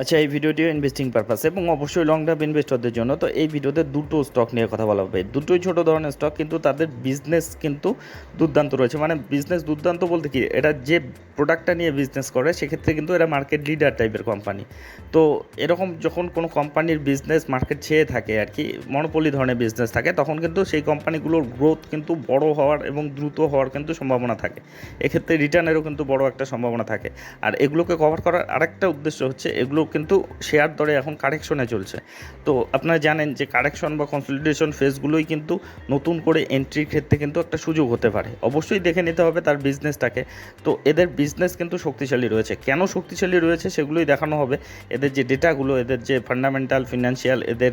আচ্ছা এই ভিডিওটিও investing purpose এবং অবশ্যই লং টার্ম ইনভেস্টরদের জন্য। তো এই ভিডিওতে দুটো স্টক নিয়ে কথা বলা হবে। দুটোই ছোট ধরনের স্টক কিন্তু তাদের বিজনেস কিন্তু দুর্দান্ত রয়েছে। মানে বিজনেস দুর্দান্ত বলতে কি এটা যে প্রোডাক্টটা নিয়ে বিজনেস করে, সেক্ষেত্রে কিন্তু এরা মার্কেট লিডার টাইপের কোম্পানি তো এরকম যখন কোনো কোম্পানির বিজনেস মার্কেট ছেয়ে থাকে আর কি মনোপলি ধরনের বিজনেস থাকে, তখন কিন্তু সেই কোম্পানিগুলোর গ্রোথ কিন্তু বড় হওয়ার এবং দ্রুত হওয়ার কিন্তু সম্ভাবনা থাকে। এক্ষেত্রে রিটার্নেরও কিন্তু বড় একটা সম্ভাবনা থাকে। আর এগুলোকে কভার করার আরেকটা উদ্দেশ্য হচ্ছে, এগুলো কিন্তু শেয়ার দরে এখন কারেকশনে চলছে। তো আপনারা জানেন যে কারেকশন বা কনসলিডেশন ফেজগুলোই কিন্তু নতুন করে এন্ট্রির ক্ষেত্রে কিন্তু একটা সুযোগ হতে পারে। অবশ্যই দেখে নিতে হবে তার বিজনেসটাকে তো এদের বিজনেস কিন্তু শক্তিশালী রয়েছে। কেন শক্তিশালী রয়েছে সেগুলোই দেখানো হবে। এদের যে ডেটাগুলো এদের যে ফান্ডামেন্টাল ফিনান্সিয়াল এদের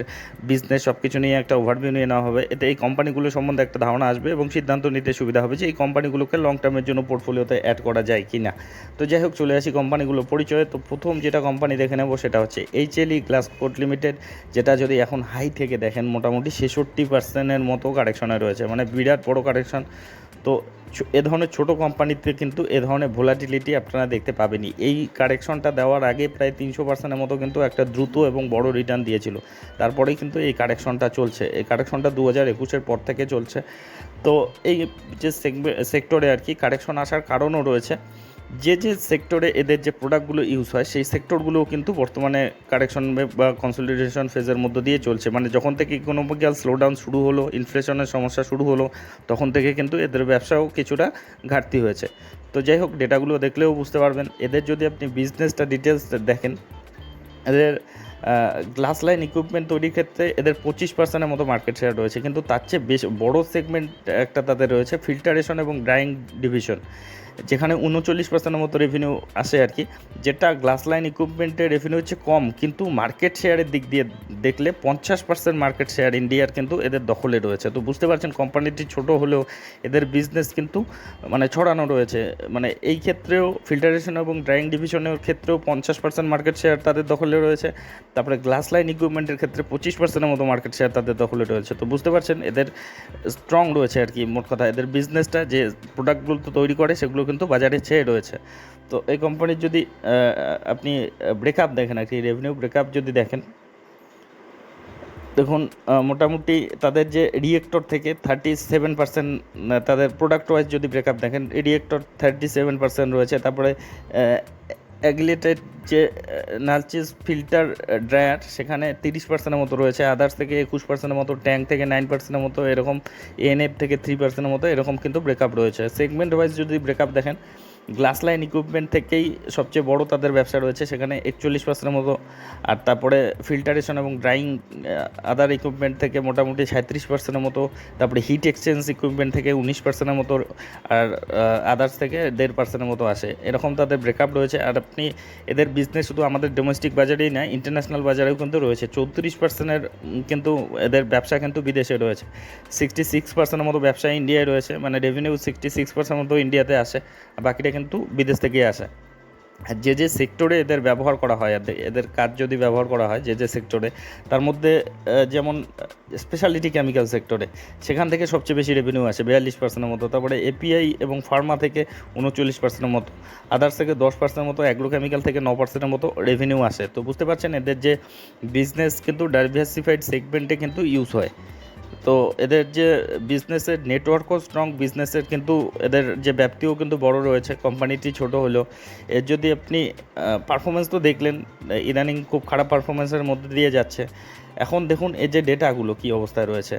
বিজনেস সব কিছু নিয়ে একটা ওভারভিউ নিয়ে নেওয়া হবে। এতে এই কোম্পানিগুলো সম্বন্ধে একটা ধারণা আসবে এবং সিদ্ধান্ত নিতে সুবিধা হবে যে এই কোম্পানিগুলোকে লং টার্মের জন্য পোর্টফোলিওতে অ্যাড করা যায় কি না তো যাই হোক, চলে আসি কোম্পানিগুলো পরিচয়ে। তো প্রথম যেটা কোম্পানি দেখে নেব সেটা হচ্ছে এইচএলই গ্লাস কোট লিমিটেড যেটা যদি এখন হাই থেকে দেখেন, মোটামুটি ছেষট্টি পার্সেন্টের মতো কারেকশনে রয়েছে মানে বিরাট বড় কারেকশন তো এ ধরনের ছোট কোম্পানিতে কিন্তু এ ধরনের ভোলাটিলিটি আপনারা দেখতে পাবেনই। এই কারেকশনটা দেওয়ার আগে প্রায় তিনশো পার্সেন্টের মতো কিন্তু একটা দ্রুত এবং বড় রিটার্ন দিয়েছিল। তারপরেই কিন্তু এই কারেকশনটা চলছে। এই কারেকশনটা দু হাজার একুশের পর থেকে চলছে। তো এই যে সেক্টরে আর কি কারেকশন আসার কারণও রয়েছে। যে যে সেক্টরে এদের যে প্রোডাক্টগুলো ইউজ হয়, সেই সেক্টরগুলোও কিন্তু বর্তমানে কারেকশন বা কনসলিডেশন ফেজের মধ্য দিয়ে চলছে। মানে যখন থেকে ইকোনমিক্যাল স্লোডাউন শুরু হলো ইনফ্লেশনের সমস্যা শুরু হলো, তখন থেকে কিন্তু এদের ব্যবসাও কিছুটা ঘাটতি হয়েছে। তো যাই হোক ডেটাগুলো দেখলেও বুঝতে পারবেন। এদের যদি আপনি বিজনেসটা ডিটেলস দেখেন, এদের গ্লাস লাইন ইকুইপমেন্ট তৈরির ক্ষেত্রে এদের পঁচিশ পার্সেন্টের মতো মার্কেট শেয়ার রয়েছে। কিন্তু তার চেয়ে বেশ, বড় সেগমেন্ট একটা তাদের রয়েছে ফিল্টারেশন এবং ড্রাইং ডিভিশন যেখানে উনচল্লিশ পার্সেন্টের মতো রেভিনিউ আসে আর কি, যেটা গ্লাস লাইন ইকুইপমেন্টের রেভিনিউ হচ্ছে কম, কিন্তু মার্কেট শেয়ারের দিক দিয়ে দেখলে পঞ্চাশ পার্সেন্ট মার্কেট শেয়ার ইন্ডিয়ার কিন্তু এদের দখলে রয়েছে। তো বুঝতে পারছেন কোম্পানিটি ছোট হলেও এদের বিজনেস কিন্তু মানে ছড়ানো রয়েছে। মানে এই ক্ষেত্রেও ফিল্টারেশন এবং ড্রাইং ডিভিশনের ক্ষেত্রেও পঞ্চাশ পার্সেন্ট মার্কেট শেয়ার তাদের দখলে রয়েছে। তারপরে গ্লাস লাইন ইকুইপমেন্টের ক্ষেত্রে পঁচিশ পার্সেন্টের মতো মার্কেট শেয়ার তাদের দখলে রয়েছে। তো বুঝতে পারছেন, এদের স্ট্রং রয়েছে আর কি, মোট কথা। এদের বিজনেসটা যে প্রোডাক্টগুলো তো তৈরি করে সেগুলো কিন্তু বাজারে ছেয়ে রয়েছে। তো এই কোম্পানির যদি আপনি ব্রেকআপ দেখেন আর কি রেভিনিউ ব্রেকআপ যদি দেখেন, দেখুন মোটামুটি তাদের যে রিয়েক্টর থেকে থার্টি সেভেন পার্সেন্ট তাদের প্রোডাক্ট ওয়াইজ যদি ব্রেকআপ দেখেন রিয়েক্টর থার্টি সেভেন পার্সেন্ট রয়েছে, তারপরে অ্যাগিলেটেড যে নালচিস ফিল্টার ড্রায়ার, সেখানে তিরিশ পার্সেন্টের মতো রয়েছে। আদার্স থেকে একুশ পার্সেন্টের মতো ট্যাঙ্ক থেকে নাইন পার্সেন্টের মতো, এরকম এনএফ থেকে থ্রি পার্সেন্টের মতো, এরকম কিন্তু ব্রেকআপ রয়েছে। সেগমেন্ট ওয়াইজ যদি ব্রেকআপ দেখেন গ্লাস লাইন ইকুইপমেন্ট থেকেই সবচেয়ে বড় তাদের ব্যবসা রয়েছে। সেখানে একচল্লিশ পার্সেন্টের মতো। আর তারপরে ফিল্টারেশন এবং ড্রাইং আদার ইকুইপমেন্ট থেকে মোটামুটি সাঁত্রিশ পার্সেন্টের মতো। তারপরে হিট এক্সচেঞ্জ ইকুইপমেন্ট থেকে উনিশ পার্সেন্টের মতো। আর আদার্স থেকে দেড় পার্সেন্টের মতো আসে। এরকম তাদের ব্রেকআপ রয়েছে। আর আপনি এদের বিজনেস শুধু আমাদের ডোমেস্টিক বাজারেই নয় ইন্টারন্যাশনাল বাজারেও কিন্তু রয়েছে। চৌত্রিশ পার্সেন্টের কিন্তু এদের ব্যবসা কিন্তু বিদেশে রয়েছে। সিক্সটি সিক্স পার্সেন্টের মতো ব্যবসা ইন্ডিয়ায় রয়েছে। মানে রেভিনিউ সিক্সটি সিক্স পার্সেন্ট মতো ইন্ডিয়াতে আসে। বাকিটা কিন্তু বিদেশ থেকে আসে। আর যে যে সেক্টরে এদের ব্যবহার করা হয়, এদের কাজ যদি ব্যবহার করা হয়, যে যে সেক্টরে তার মধ্যে যেমন স্পেশালিটি কেমিক্যাল সেক্টরে সেখান থেকে সবচেয়ে বেশি রেভিনিউ আসে বিয়াল্লিশ পার্সেন্টের মতো। তারপরে এপিআই এবং ফার্মা থেকে উনচল্লিশ পার্সেন্টের মতো। আদার্স থেকে দশ পার্সেন্টের মতো অ্যাগ্রোকেমিক্যাল থেকে ন পার্সেন্টের মতো রেভিনিউ আসে। তো বুঝতে পারছেন, এদের যে বিজনেস কিন্তু ডাইভার্সিফাইড সেগমেন্টে কিন্তু ইউজ হয়। তো এদের যে বিজনেসের নেটওয়ার্কও স্ট্রং বিজনেসের কিন্তু এদের যে ব্যাপ্তিও কিন্তু বড় রয়েছে কোম্পানিটি ছোট হলেও। এর যদি আপনি পারফরমেন্স তো দেখলেন, ইদানিং খুব খারাপ পারফরমেন্সের মধ্যে দিয়ে যাচ্ছে। এখন দেখুন এই যে ডেটাগুলো কী অবস্থায় রয়েছে।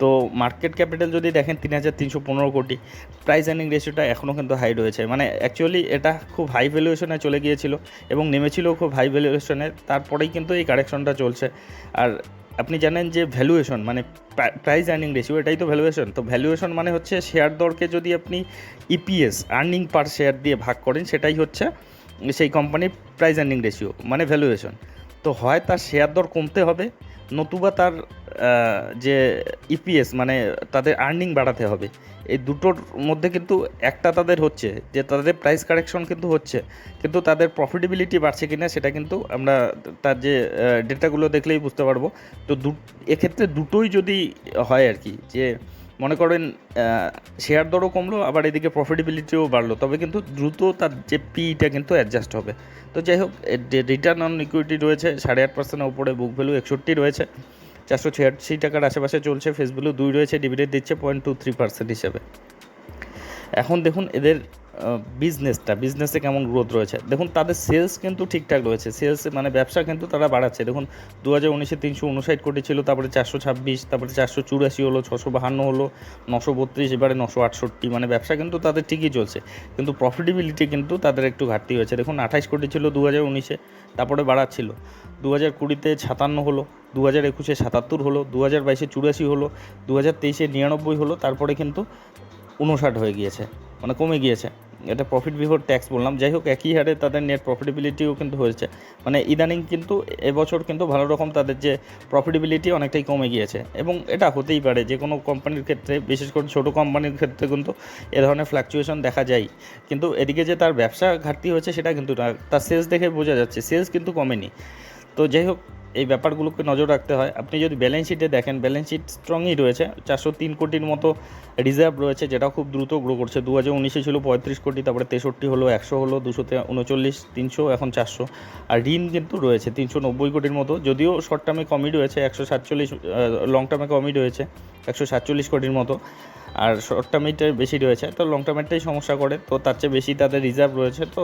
তো মার্কেট ক্যাপিটাল যদি দেখেন, তিন হাজার তিনশো পনেরো কোটি। প্রাইস আর্নিং রেশিওটা এখনও কিন্তু হাই রয়েছে। মানে অ্যাকচুয়ালি এটা খুব হাই ভ্যালুয়েশনে চলে গিয়েছিল এবং নেমেছিল খুব হাই ভ্যালুয়েশনে তারপরেই কিন্তু এই কারেকশনটা চলছে। আর আপনি জানেন যে ভ্যালুয়েশন মানে প্রাইস আর্নিং রেশিও এটাই তো ভ্যালুয়েশন তো ভ্যালুয়েশন মানে হচ্ছে শেয়ার দরকে যদি আপনি ইপিএস আর্নিং পার শেয়ার দিয়ে ভাগ করেন, সেটাই হচ্ছে সেই কোম্পানির প্রাইস আর্নিং রেশিও মানে ভ্যালুয়েশন তো হয় তার শেয়ার দর কমতে হবে, নতুবা তার যে ইপিএস মানে তাদের আর্নিং বাড়াতে হবে। এই দুটোর মধ্যে কিন্তু একটা তাদের হচ্ছে, যে তাদের প্রাইস কারেকশন কিন্তু হচ্ছে, কিন্তু তাদের প্রফিটেবিলিটি বাড়ছে কি না সেটা কিন্তু আমরা তার যে ডেটাগুলো দেখলেই বুঝতে পারব। তো দু, এক্ষেত্রে দুটোই যদি হয় আর কি, যে মনে করেন শেয়ার দরও কমলো, আবার এদিকে প্রফিটেবিলিটিও বাড়লো, তবে কিন্তু দ্রুত তার যে পিটা কিন্তু অ্যাডজাস্ট হবে। তো যাই হোক রিটার্ন অন ইকুইটি রয়েছে, সাড়ে আট পার্সেন্টের উপরে বুক ভ্যালু একষট্টি রয়েছে। চারশো ছিয়াশি টাকার আশেপাশে চলছে। ফেস দুই রয়েছে ডিভিডেন্ড দিচ্ছে পয়েন্ট টু থ্রি পার্সেন্ট হিসেবে। এখন দেখুন এদের বিজনেসটা, বিজনেসে কেমন গ্রোথ রয়েছে? দেখুন, তাদের সেলস কিন্তু ঠিকঠাক রয়েছে। সেলস মানে ব্যবসা কিন্তু তারা বাড়াচ্ছে। দেখুন দু হাজার উনিশে তিনশো উনষাট কোটি ছিল, তারপরে চারশো ছাব্বিশ, তারপরে চারশো চুরাশি হলো, ছশো বাহান্ন হলো, নশো বত্রিশ, এবারে নশো আটষট্টি। মানে ব্যবসা কিন্তু তাদের ঠিকই চলছে। কিন্তু প্রফিটেবিলিটি কিন্তু তাদের একটু ঘাটতি হয়েছে। দেখুন আঠাশ কোটি ছিল দু হাজার উনিশে, তারপরে বাড়াচ্ছিল। দু হাজার কুড়িতে সাতান্ন হলো দু হাজার একুশে সাতাত্তর হলো দু হাজার বাইশে চুরাশি হলো দু হাজার তেইশে নিরানব্বই হলো, তারপরে কিন্তু উনষাট হয়ে গিয়েছে। মানে কমে গিয়েছে। এটা প্রফিট বিফোর ট্যাক্স বললাম। যাই হোক, একই হারে তাদের নেট প্রফিটেবিলিটিও কিন্তু হয়েছে। মানে ইদানিং কিন্তু এবছর কিন্তু ভালো রকম তাদের যে প্রফিটেবিলিটি অনেকটাই কমে গিয়েছে। এবং এটা হতেই পারে, যে কোনো কোম্পানির ক্ষেত্রে, বিশেষ করে ছোটো কোম্পানির ক্ষেত্রে কিন্তু এ ধরনের ফ্ল্যাকচুয়েশন দেখা যায়। কিন্তু এদিকে যে তার ব্যবসা ঘাটতি হয়েছে, সেটা কিন্তু তার সেলস দেখে বোঝা যাচ্ছে সেলস কিন্তু কমেনি। তো যাই হোক এই ব্যাপারগুলোকে নজর রাখতে হয়। আপনি যদি ব্যালেন্স শিটে দেখেন ব্যালেন্স শিট স্ট্রংই রয়েছে। চারশো তিন কোটির মতো রিজার্ভ রয়েছে, যেটা খুব দ্রুত গ্রো করছে। দু হাজার উনিশে ছিল পঁয়ত্রিশ কোটি, তারপরে তেষট্টি হলো, একশো হলো দুশো উনচল্লিশ, তিনশো, এখন চারশো। আর ঋণ কিন্তু রয়েছে, তিনশো নব্বই কোটির মতো। যদিও শর্ট টার্মে কমই রয়েছে, একশো সাতচল্লিশ লং টার্মে কমই রয়েছে, একশো সাতচল্লিশ কোটির মতো। আর শর্ট টার্মেরটা বেশি রয়েছে, তো লং টার্মেরটাই সমস্যা করে। তো তার চেয়ে বেশি তাদের রিজার্ভ রয়েছে, তো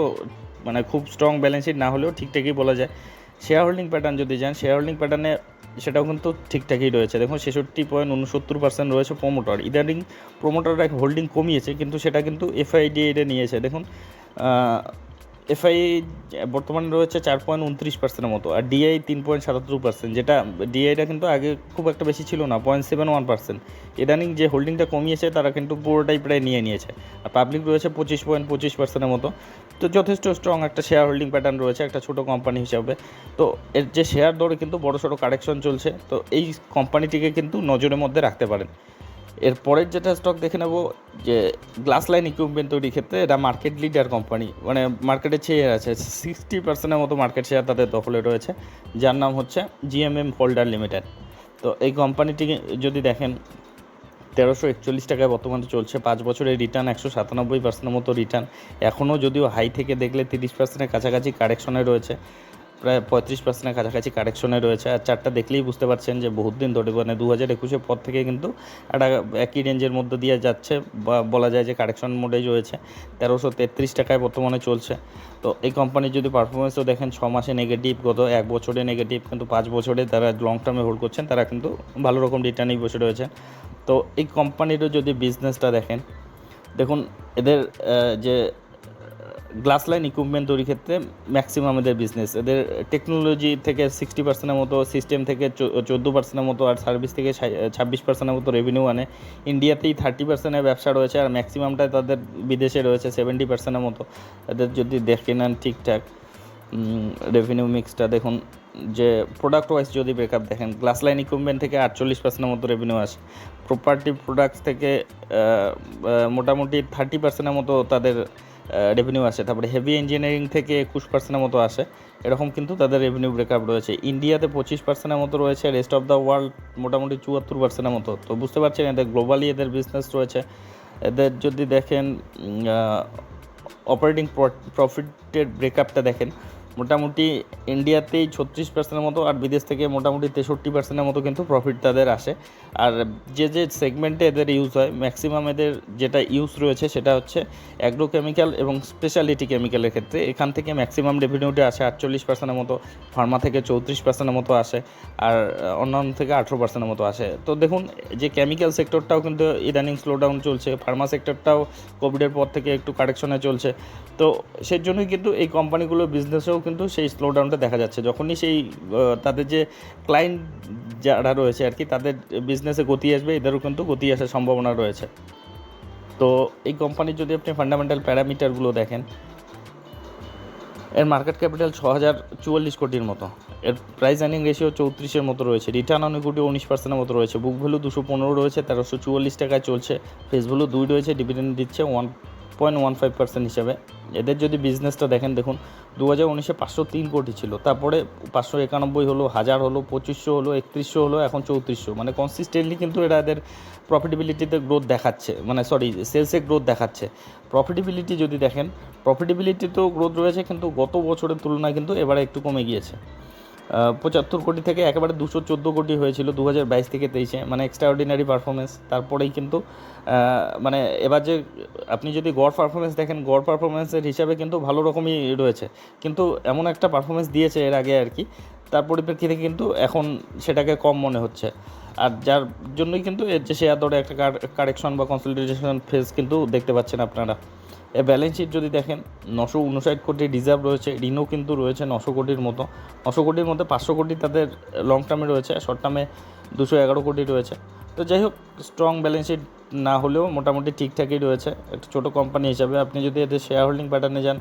মানে খুব স্ট্রং ব্যালেন্স শিট না হলেও ঠিকঠাকই বলা যায়। শেয়ার হোল্ডিং প্যাটার্ন যদি যান শেয়ার হোল্ডিং প্যাটার্নে সেটাও কিন্তু ঠিকঠাকই রয়েছে। দেখুন, ছেষট্টি পয়েন্ট উনসত্তর পার্সেন্ট রয়েছে প্রোমোটার ইদানিং প্রোমোটাররা হোল্ডিং কমিয়েছে, কিন্তু সেটা কিন্তু এফআইডি এটা নিয়েছে। দেখুন এফআই বর্তমানে রয়েছে চার পয়েন্ট উনত্রিশ পার্সেন্টের মতো, আর ডিআই তিন পয়েন্ট সাতাত্তর পার্সেন্ট যেটা ডিআইটা কিন্তু আগে খুব একটা বেশি ছিল না, পয়েন্ট সেভেন ওয়ান পার্সেন্ট ইদানিং যে হোল্ডিংটা কমিয়েছে, তারা কিন্তু পুরোটাই প্রায় নিয়ে নিয়েছে। আর পাবলিক রয়েছে পঁচিশ পয়েন্ট পঁচিশ পার্সেন্টের মতো। তো যথেষ্ট স্ট্রং একটা শেয়ার হোল্ডিং প্যাটার্ন রয়েছে, একটা ছোটো কোম্পানি হিসাবে। তো এর যে শেয়ার দরে কিন্তু বড় সড়ো কারেকশন চলছে, তো এই কোম্পানিটিকে কিন্তু নজরের মধ্যে রাখতে পারেন। এর পরের যেটা স্টক দেখে নেব, যে গ্লাস লাইন ইকুইপমেন্ট তৈরির ক্ষেত্রে এটা মার্কেট লিডার কোম্পানি মানে মার্কেটে শেয়ার আছে। সিক্সটি পার্সেন্টের মতো মার্কেট শেয়ার তাদের দখলে রয়েছে, যার নাম হচ্ছে জিএমএম হোল্ডার লিমিটেড তো এই কোম্পানিটি যদি দেখেন তেরোশো একচল্লিশ টাকায় বর্তমানে চলছে। পাঁচ বছরের রিটার্ন একশো সাতানব্বই পার্সেন্টের মতো রিটার্ন এখনও যদিও হাই থেকে দেখলে তিরিশ পার্সেন্টের কাছাকাছি কারেকশনে রয়েছে। প্রায় পঁয়ত্রিশ পার্সেন্টের কাছাকাছি কারেকশনে রয়েছে। আর চারটা দেখলেই বুঝতে পারছেন যে বহুত দিন ধরে মানে দু হাজার একুশের পর থেকে কিন্তু একটা একই রেঞ্জের মধ্যে দিয়ে যাচ্ছে। বা বলা যায় যে কারেকশন মোডেই রয়েছে। তেরোশো তেত্রিশ টাকায় বর্তমানে চলছে। তো এই কোম্পানির যদি পারফরমেন্সও দেখেন, ছ মাসে নেগেটিভ গত এক বছরে নেগেটিভ কিন্তু পাঁচ বছরে তারা লং টার্মে হোল্ড করছেন, তারা কিন্তু ভালো রকম রিটার্নেই বসে রয়েছে। তো এই কোম্পানিরও যদি বিজনেসটা দেখেন, দেখুন এদের যে গ্লাস লাইন ইকুইপমেন্ট তৈরির ক্ষেত্রে ম্যাক্সিমাম এদের বিজনেস এদের টেকনোলজি থেকে সিক্সটি পার্সেন্টের মতো সিস্টেম থেকে চোদ্দ পার্সেন্টের মতো, আর সার্ভিস থেকে ছাব্বিশ পার্সেন্টের মতো রেভিনিউ আনে। ইন্ডিয়াতেই থার্টি পার্সেন্টের ব্যবসা রয়েছে, আর ম্যাক্সিমামটা তাদের বিদেশে রয়েছে সেভেন্টি পার্সেন্টের মতো। এদের যদি দেখে নেন ঠিকঠাক রেভিনিউ মিক্সটা দেখুন, যে প্রোডাক্ট ওয়াইজ যদি ব্রেকআপ দেখেন গ্লাস লাইন ইকুইপমেন্ট থেকে আটচল্লিশ পার্সেন্টের মতো রেভিনিউ আসে। প্রপার্টি প্রোডাক্টস থেকে মোটামুটি থার্টি পার্সেন্টের মতো তাদের রেভিনিউ আসে। তারপরে হেভি ইঞ্জিনিয়ারিং থেকে একুশ পার্সেন্টের মতো আসে। এরকম কিন্তু তাদের রেভিনিউ ব্রেকআপ রয়েছে। ইন্ডিয়াতে পঁচিশ পার্সেন্টের মতো রয়েছে রেস্ট অফ দ্য ওয়ার্ল্ড মোটামুটি চুয়াত্তর পার্সেন্টের মতো। তো বুঝতে পারছেন, এদের গ্লোবালি এদের বিজনেস রয়েছে। এদের যদি দেখেন অপারেটিং প্রফিটের ব্রেকআপটা দেখেন মোটামুটি ইন্ডিয়াতেই ছত্রিশ পার্সেন্টের মতো আর বিদেশ থেকে মোটামুটি তেষট্টি পার্সেন্টের মতো কিন্তু প্রফিট তাদের আসে। আর যে যে সেগমেন্টে এদের ইউজ হয় ম্যাক্সিমাম এদের যেটা ইউজ রয়েছে সেটা হচ্ছে অ্যাগ্রোকেমিক্যাল এবং স্পেশালিটি কেমিক্যালের ক্ষেত্রে। এখান থেকে ম্যাক্সিমাম রেভিনিউটা আসে আটচল্লিশ পার্সেন্টের মতো ফার্মা থেকে চৌত্রিশ পার্সেন্টের মতো আসে আর অন্যান্য থেকে আঠেরো পার্সেন্টের মতো আসে। তো দেখুন, যে কেমিক্যাল সেক্টরটাও কিন্তু ইদানিং স্লোডাউন চলছে ফার্মা সেক্টরটাও কোভিডের পর থেকে একটু কারেকশনে চলছে। তো সেই জন্যই কিন্তু এই কোম্পানিগুলোর বিজনেসেও কিন্তু সেই স্লোডাউনটা দেখা যাচ্ছে। যখনই সেই তাদের যে ক্লায়েন্ট যারা রয়েছে আর কি, তাদের বিজনেসে গতি আসবে, এদেরও কিন্তু গতি আসার সম্ভাবনা রয়েছে। তো এই কোম্পানির যদি আপনি ফান্ডামেন্টাল প্যারামিটারগুলো দেখেন, এর মার্কেট ক্যাপিটাল ছ হাজার চুয়াল্লিশ কোটির মতো। এর প্রাইস আর্নিং রেশিও চৌত্রিশের মতো রয়েছে। রিটার্ন অন ইকুইটি উনিশ পার্সেন্টের মতো রয়েছে। বুক ভ্যালু দুশো পনেরো রয়েছে, তেরোশো চুয়াল্লিশ টাকায় চলছে। ফেস ভ্যালু দুই রয়েছে ডিভিডেন্ড দিচ্ছে one point one five percent হিসাবে। এদের যদি বিজনেসটা দেখেন, দেখুন দু হাজার উনিশে পাঁচশো তিন কোটি ছিল। তারপরে পাঁচশো একানব্বই হলো, হাজার হলো, পঁচিশশো হলো, একত্রিশশো হলো, এখন চৌত্রিশশো। মানে কনসিস্টেন্টলি কিন্তু এরা এদের প্রফিটেবিলিটিতে গ্রোথ দেখাচ্ছে। মানে সরি সেলসে গ্রোথ দেখাচ্ছে। প্রফিটেবিলিটি যদি দেখেন প্রফিটেবিলিটিতেও গ্রোথ রয়েছে, কিন্তু গত বছরের তুলনায় কিন্তু এবারে একটু কমে গিয়েছে। পঁচাত্তর কোটি থেকে একেবারে দুশো চোদ্দ কোটি হয়েছিল দু হাজার বাইশ থেকে তেইশে মানে এক্সট্রা অর্ডিনারি পারফরমেন্স তারপরেই কিন্তু মানে এবার যে আপনি যদি গড় পারফরমেন্স দেখেন, গড় পারফরমেন্সের হিসাবে কিন্তু ভালো রকমই রয়েছে। কিন্তু এমন একটা পারফরমেন্স দিয়েছে এর আগে আর কি, তার পরিপ্রেক্ষিতে কিন্তু এখন সেটাকে কম মনে হচ্ছে। আর যার জন্যই কিন্তু এর যে শেয়ার দরে একটা কারেকশন বা কনসলিডেশন ফেজ কিন্তু দেখতে পাচ্ছেন আপনারা। এ ব্যালেন্স শিট যদি দেখেন, নশো উনষাট কোটি রিজার্ভ রয়েছে, ঋণও কিন্তু রয়েছে নশো কোটির মতো। নশো কোটির মধ্যে পাঁচশো কোটি তাদের লং টার্মে রয়েছে শর্ট টার্মে দুশো এগারো কোটি রয়েছে। তো যাই হোক স্ট্রং ব্যালেন্স শিট না হলেও মোটামুটি ঠিকঠাকই রয়েছে। একটা ছোটো কোম্পানি হিসাবে আপনি যদি এদের শেয়ার হোল্ডিং প্যাটার্নে যান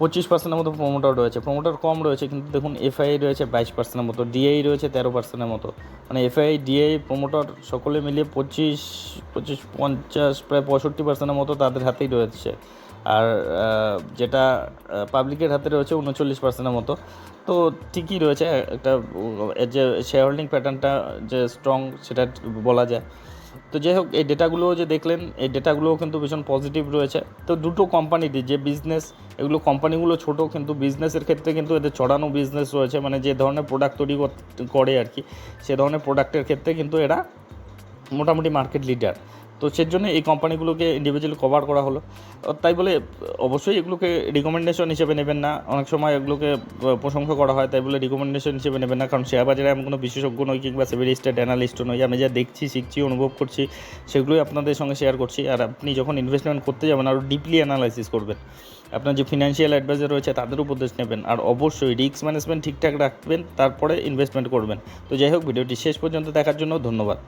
পঁচিশ পার্সেন্টের মতো প্রোমোটার রয়েছে। প্রোমোটার কম রয়েছে, কিন্তু দেখুন এফআই রয়েছে বাইশ পার্সেন্টের মতো ডিআই রয়েছে তেরো পার্সেন্টের মতো। মানে এফআই ডিআই প্রোমোটার সকলে মিলিয়ে পঁচিশ পঁচিশ, পঞ্চাশ, প্রায় পঁয়ষট্টি পার্সেন্টের মতো তাদের হাতেই রয়েছে। আর যেটা পাবলিকের হাতে রয়েছে উনচল্লিশ পার্সেন্টের মতো। তো ঠিকই রয়েছে, একটা, যে শেয়ার হোল্ডিং প্যাটার্নটা যে স্ট্রং সেটা বলা যায়। তো যাই হোক, এই ডেটাগুলো যে দেখলেন, এই ডেটাগুলোও কিন্তু ভীষণ পজিটিভ রয়েছে। তো দুটো কোম্পানিতে যে বিজনেস এগুলো কোম্পানিগুলো ছোট, কিন্তু বিজনেসের ক্ষেত্রে কিন্তু এদের চড়ানো বিজনেস রয়েছে। মানে যে ধরনের প্রোডাক্ট তৈরি কর- আর কি, সে ধরনের প্রোডাক্টের ক্ষেত্রে কিন্তু এরা মোটামুটি মার্কেট লিডার তো সেই জন্য এই কোম্পানিগুলোকে ইন্ডিভিজুয়ালি কভার করা হলো। তাই বলে, অবশ্যই এগুলোকে রিকমেন্ডেশন হিসেবে নেবেন না। অনেক সময় এগুলোকে প্রশংসা করা হয়, তাই বলে রিকমেন্ডেশন হিসেবে নেবেন না। কারণ শেয়ার বাজারে আমি কোনো বিশেষজ্ঞ নই কিংবা সেভিলিস্টেড অ্যানালিস্টও নই। আমি যা দেখছি, শিখছি, অনুভব করছি, সেগুলোই আপনাদের সঙ্গে শেয়ার করছি। আর আপনি যখন ইনভেস্টমেন্ট করতে যাবেন আরও ডিপলি অ্যানালাইসিস করবেন। আপনার যে ফিনান্সিয়াল অ্যাডভাইজার রয়েছে, তাদের উপদেশ নেবেন। আর অবশ্যই রিস্ক ম্যানেজমেন্ট ঠিকঠাক রাখবেন, তারপরে ইনভেস্টমেন্ট করবেন। তো যাই হোক, ভিডিওটি শেষ পর্যন্ত দেখার জন্য ধন্যবাদ।